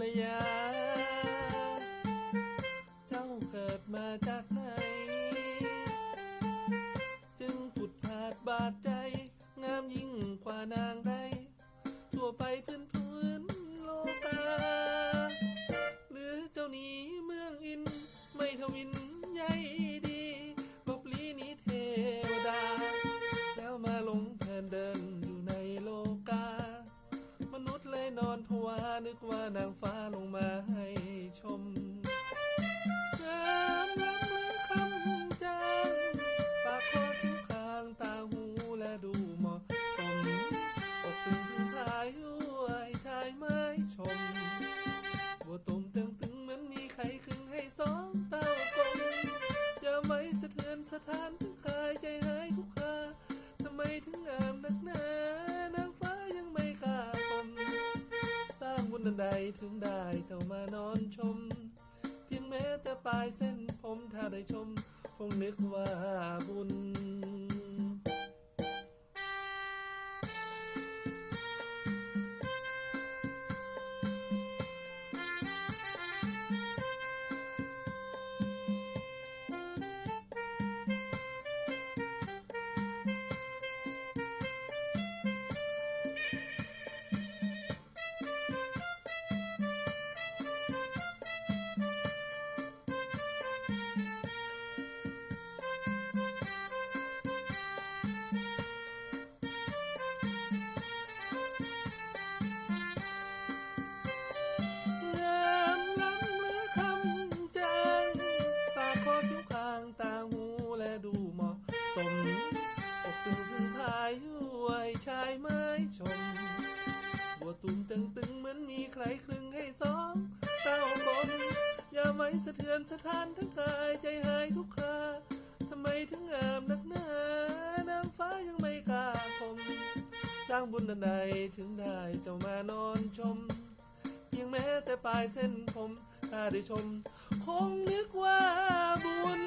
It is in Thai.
รยา เจ้าเกิดมาจากไหน จึงผุดผาดบาดใจ งามยิ่งกว่านางใดทั่วไปพื้นพื้นโลกา หรือเจ้าหนี้เมืองอินไม่ทวิน นุษย์เลยนอนผวานึกว่านางฟ้าลงมาให้ชมงามล้ำเลือคำจางปากคอคิ้วคางตาหูและดูเหมาะสมอกตึงถึงทายด้วยชายไม้ชมบัวตุ่มตึงตึงเหมือนมีไข่ครึ่งให้สองเต้ากลมอย่าไม่สะเทือนสถานถึงกายใจ นใดถึงได้เข้ามานอนชม เพียงแม้แต่ปลายเส้นผมถ้าได้ชม คงนึกว่าบุญายด้วยชายไม้ชม บัวตุ่มตึงตึงเหมือนมีใครคลึงให้สองเต้าคนอย่าไว้สะเทือนสถานทั้งกายใจหายทุกคราทำไมถึงงามนักหนา นางฟ้ายังไม่กล้าคม สร้างบุญอันใดถึงได้เจ้ามานอนชม เพียงแม้แต่ปลายเส้นผม ถ้าได้ชม คงนึกว่าบุญ